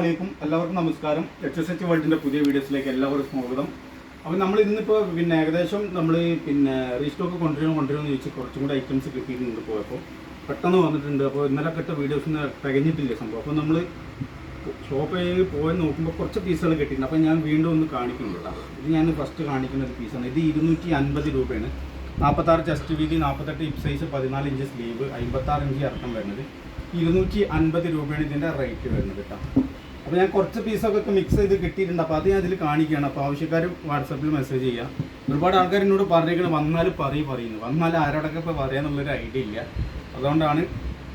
അലൈക്കും. എല്ലാവർക്കും നമസ്കാരം. എച്ച് എസ് എച്ച് വേൾഡിന്റെ പുതിയ വീഡിയോസിലേക്ക് എല്ലാവർക്കും സ്വാഗതം. അപ്പോൾ നമ്മൾ ഇന്നിപ്പോൾ പിന്നെ ഏകദേശം നമ്മൾ പിന്നെ റീസ്റ്റോക്ക് കൊണ്ടുവരുമോ എന്ന് ചോദിച്ച് കുറച്ചും കൂടി ഐറ്റംസ് കിട്ടിയിട്ടുണ്ട് പോയപ്പോൾ. പെട്ടെന്ന് വന്നിട്ടുണ്ട്. അപ്പോൾ ഇന്നലെ കിട്ട വീഡിയോസിന് തികഞ്ഞിട്ടില്ല സംഭവം. അപ്പോൾ നമ്മൾ ഷോപ്പിൽ പോയി നോക്കുമ്പോൾ കുറച്ച് പീസുകൾ കിട്ടിയിട്ടുണ്ട്. അപ്പോൾ ഞാൻ വീണ്ടും ഒന്ന് കാണിക്കുന്നുണ്ട് ഇത് ഞാൻ ഫസ്റ്റ് കാണിക്കുന്ന ഒരു പീസാണ് ഇത് ഇരുന്നൂറ്റി അൻപത് രൂപയാണ്. നാൽപ്പത്താറ് ചെസ്റ്റ് വീതി നാൽപ്പത്തെട്ട് ഇപ് സൈസ് പതിനാല് ഇഞ്ച് സ്ലീവ് അമ്പത്താറ് ഇഞ്ച് ഇറക്കം വരുന്നത്. ഇരുന്നൂറ്റി അൻപത് രൂപയാണ് ഇതിന്റെ റേറ്റ് വരുന്നത് കേട്ടോ. അപ്പോൾ ഞാൻ കുറച്ച് പീസൊക്കെ മിക്സ് ചെയ്ത് കിട്ടിയിട്ടുണ്ട്. അപ്പോൾ അത് ഞാൻ ഇതിൽ കാണിക്കുകയാണ്. അപ്പോൾ ആവശ്യക്കാർ വാട്സപ്പിൽ മെസ്സേജ് ചെയ്യുക. ഒരുപാട് ആൾക്കാർ എന്നോട് പറഞ്ഞിരിക്കണം വന്നാൽ പറയും പറയുന്നു. വന്നാൽ ആരോടൊക്കെ ഇപ്പോൾ പറയാന്നുള്ളൊരു ഐഡിയ ഇല്ല. അതുകൊണ്ടാണ്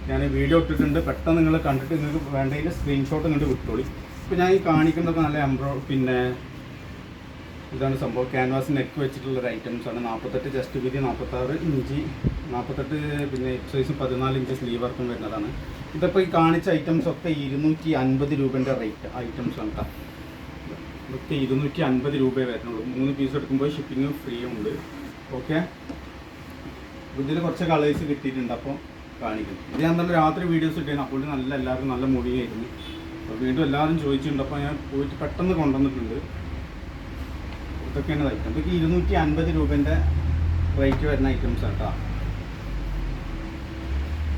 ഞാൻ വീഡിയോ ഇട്ടിട്ടുണ്ട്. പെട്ടെന്ന് നിങ്ങൾ കണ്ടിട്ട് നിങ്ങൾക്ക് വേണ്ടതിന്റെ സ്ക്രീൻഷോട്ട് ഇങ്ങോട്ട് വിട്ടോളി. ഇപ്പോൾ ഞാൻ ഈ കാണിക്കുന്നതൊക്കെ നല്ല എംബ്രോ പിന്നെ ഇതാണ് സംഭവം. ക്യാൻവാസ് നെക്ക് വെച്ചിട്ടുള്ളൊരു ഐറ്റംസ് ആണ്. നാൽപ്പത്തെട്ട് ജസ്റ്റ് വീതി നാൽപ്പത്താറ് ഇഞ്ച്. നാൽപ്പത്തെട്ട് പിന്നെ സൈസ് പതിനാല് ഇഞ്ച് സ്ലീവർക്കും വരുന്നതാണ്. ഇതിപ്പോൾ ഈ കാണിച്ച ഐറ്റംസ് ഒക്കെ ഇരുന്നൂറ്റി അൻപത് രൂപേന്റെ റേറ്റ് ഐറ്റംസ് ആണ് ഇതൊക്കെ ഇരുന്നൂറ്റി അൻപത് രൂപയെ വരുന്നുള്ളൂ. മൂന്ന് പീസ് എടുക്കുമ്പോൾ ഷിപ്പിംഗ് ഫ്രീ ഉണ്ട്. ഓക്കെ ഇതിൽ കുറച്ച് കളേഴ്സ് കിട്ടിയിട്ടുണ്ട് അപ്പോൾ കാണിക്കും. ഇത് ഞാൻ നല്ല രാത്രി വീഡിയോസ് ഇട്ടിരുന്നു അപ്പോൾ നല്ല എല്ലാവർക്കും നല്ല മൂവിങ് ആയിരുന്നു അപ്പോൾ വീണ്ടും എല്ലാവരും ചോദിച്ചിട്ടുണ്ട്. അപ്പോൾ ഞാൻ പോയിട്ട് പെട്ടെന്ന് കൊണ്ടുവന്നിട്ടുണ്ട്. ഇതൊക്കെയാണ് ഐറ്റം ഇതൊക്കെ ഇരുന്നൂറ്റി അൻപത് രൂപേന്റെ റേറ്റ് വരുന്ന ഐറ്റംസ് കേട്ടോ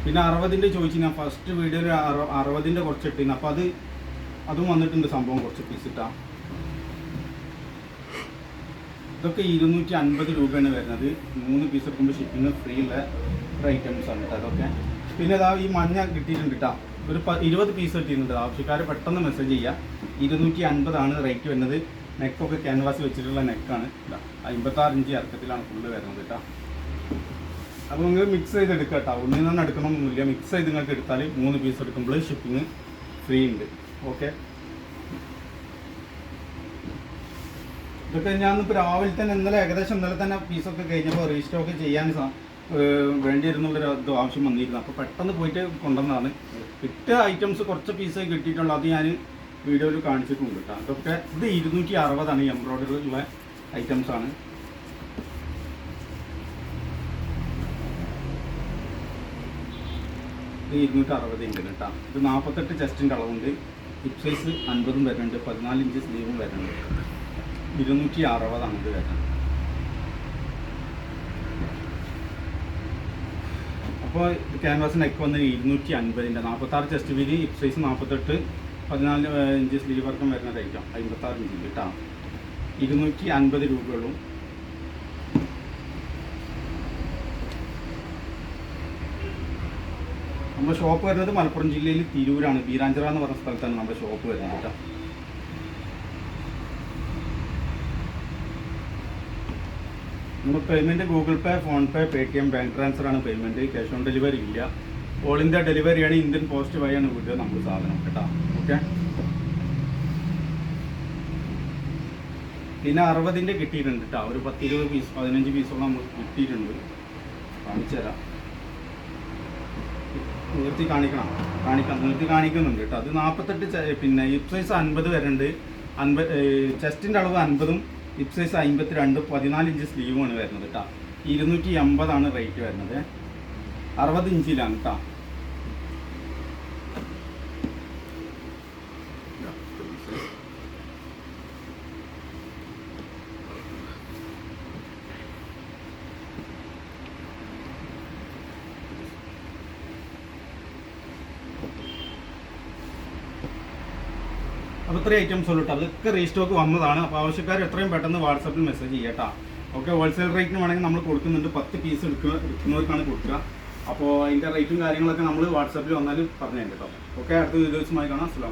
പിന്നെ അറുപതിന്റെ ചോദിച്ചു ഞാൻ ഫസ്റ്റ് വീഡിയോ വീഡിയോയിൽ അറുപതിന്റെ കുറച്ച് ഇട്ടിരുന്നു അപ്പോൾ അത് അതും വന്നിട്ടുണ്ട് സംഭവം കുറച്ച് പീസ് ഇട്ടാ. ഇതൊക്കെ ഇരുന്നൂറ്റി അൻപത് രൂപയാണ് വരുന്നത്. മൂന്ന് പീസ് എടുക്കുമ്പോൾ ഷിപ്പിംഗ് ഫ്രീ ഉള്ള ഐറ്റംസ് ആണ് കേട്ടോ അതൊക്കെ. പിന്നെ ഇതാ ഈ മഞ്ഞ കിട്ടിയിട്ടുണ്ട് കേട്ടോ ഒരു പ ഇരുപത് പീസ് കിട്ടിയിട്ടുണ്ട് ആവശ്യക്കാർ പെട്ടെന്ന് മെസ്സേജ് ചെയ്യുക ഇരുന്നൂറ്റി അൻപതാണ് റേറ്റ് വരുന്നത് നെക്കൊക്കെ ക്യാൻവാസ് വെച്ചിട്ടുള്ള നെക്കാണ് അമ്പത്താറ് ഇഞ്ച് ഇറക്കത്തിലാണ് ഫുള്ള് വരുന്നത് കേട്ടോ അപ്പോൾ നിങ്ങൾ മിക്സ് ചെയ്ത് എടുക്കുക കേട്ടോ. ഉള്ളിൽ നിന്ന് എടുക്കണമൊന്നുമില്ല മിക്സ് ചെയ്ത് നിങ്ങൾക്ക് എടുത്താൽ മൂന്ന് പീസ് എടുക്കുമ്പോൾ ഷിപ്പിംഗ് ഫ്രീ ഉണ്ട്. ഓക്കെ ഇതൊക്കെ ഞാൻ ഇപ്പോൾ രാവിലെ തന്നെ ഇന്നലെ ഏകദേശം ഇന്നലെ തന്നെ പീസൊക്കെ കഴിഞ്ഞപ്പോൾ റീസ്റ്റോക്ക് ചെയ്യാൻ വേണ്ടിയിരുന്നുള്ളൊരു ഇത് ആവശ്യം വന്നിരുന്നു. അപ്പോൾ പെട്ടെന്ന് പോയിട്ട് കൊണ്ടുവന്നതാണ്. കിട്ടിയ ഐറ്റംസ് കുറച്ച് പീസ് കിട്ടിയിട്ടുള്ളൂ. അത് ഞാൻ വീഡിയോയിൽ കാണിച്ചിട്ടുണ്ട് കേട്ടോ. അതൊക്കെ ഇത് ഇരുന്നൂറ്റി അറുപതാണ് എംബ്രോയിഡറി ഉള്ള ഐറ്റംസ് ഇത് ഇരുന്നൂറ്റി അറുപത് ഇഞ്ചിന് കേട്ടോ ഇത് നാൽപ്പത്തെട്ട് ചെസ്റ്റിന്റെ അളവുണ്ട്. ഹിപ്പ് സൈസ് അൻപതും വരുന്നുണ്ട്. പതിനാല് ഇഞ്ച് സ്ലീവും വരുന്നുണ്ട്. ഇരുന്നൂറ്റി അറുപതാണ് ഇത് വരുന്നത് അപ്പോൾ ക്യാൻവാസ് നെക്ക് വന്ന് ഇരുന്നൂറ്റി അൻപതിന്റെ നാൽപ്പത്താറ് ചെസ്റ്റ് വീതി ഹിപ്പ് സൈസ് നാൽപ്പത്തെട്ട് പതിനാല് ഇഞ്ച് സ്ലീവ് വർക്കം വരുന്ന റേറ്റാണ് അമ്പത്താറ് ഇഞ്ച് കേട്ടോ ഇരുന്നൂറ്റി അൻപത് രൂപയുള്ളൂ. നമ്മുടെ ഷോപ്പ് വരുന്നത് മലപ്പുറം ജില്ലയിൽ തിരൂരാണ്. ബീരാഞ്ചിറ എന്ന് പറഞ്ഞ സ്ഥലത്താണ് നമ്മുടെ ഷോപ്പ് വരുന്നത് കേട്ടോ. നമ്മുടെ payment Google Pay PhonePe T M bank transfer ആണ് പേയ്മെന്റ് ക്യാഷ് ഓൺ ഡെലിവറി ഇല്ല. ഓൾ ഇന്ത്യ ഡെലിവറിയാണ് ഇന്ത്യൻ പോസ്റ്റ് വഴിയാണ് വീട്ടിൽ നമ്മൾ സാധനം കേട്ടോ. ഓക്കെ പിന്നെ അറുപതിന്റെ കിട്ടിയിട്ടുണ്ട് കേട്ടോ. ഒരു പത്തിരുപത് പീസ് പതിനഞ്ച് പീസോളം നമുക്ക് കിട്ടിയിട്ടുണ്ട്. കാണിച്ചു തരാം നിർത്തി കാണിക്കണം. കാണിക്കാം നിർത്തി കാണിക്കുന്നുണ്ട് കേട്ടോ. അത് നാൽപ്പത്തെട്ട് പിന്നെ ഹിപ് സൈസ് അൻപത് വരുന്നുണ്ട് അൻപത് ചെസ്റ്റിന്റെ അളവ് അൻപതും ഹിപ് സൈസ് അമ്പത്തി രണ്ട് പതിനാല് ഇഞ്ച് സ്ലീവുമാണ് വരുന്നത് കേട്ടോ. ഇരുന്നൂറ്റി എൺപതാണ് റേറ്റ് വരുന്നത്. അറുപത് ഇഞ്ചിലാണ് കേട്ടോ. അപ്പോൾ ഇത്രയും ഐറ്റംസ് ഉള്ളൂ കേട്ടോ അതൊക്കെ റീസ്റ്റോക്ക് വന്നതാണ്. അപ്പോൾ ആവശ്യക്കാർ എത്രയും പെട്ടെന്ന് വാട്സപ്പിൽ മെസ്സേജ് ചെയ്യട്ടോ ഓക്കെ ഹോൾസെയിൽ റേറ്റിന് വേണമെങ്കിൽ നമ്മൾ കൊടുക്കുന്നുണ്ട്. പത്ത് പീസ് എടുക്കുക എടുക്കുന്നവർക്കാണ് കൊടുക്കുക. അപ്പോൾ അതിന്റെ റേറ്റും കാര്യങ്ങളൊക്കെ നമ്മൾ വാട്സപ്പിൽ വന്നാൽ പറഞ്ഞു കേട്ടോ ഓക്കെ അടുത്ത വീഡിയോസുമായി കാണാം.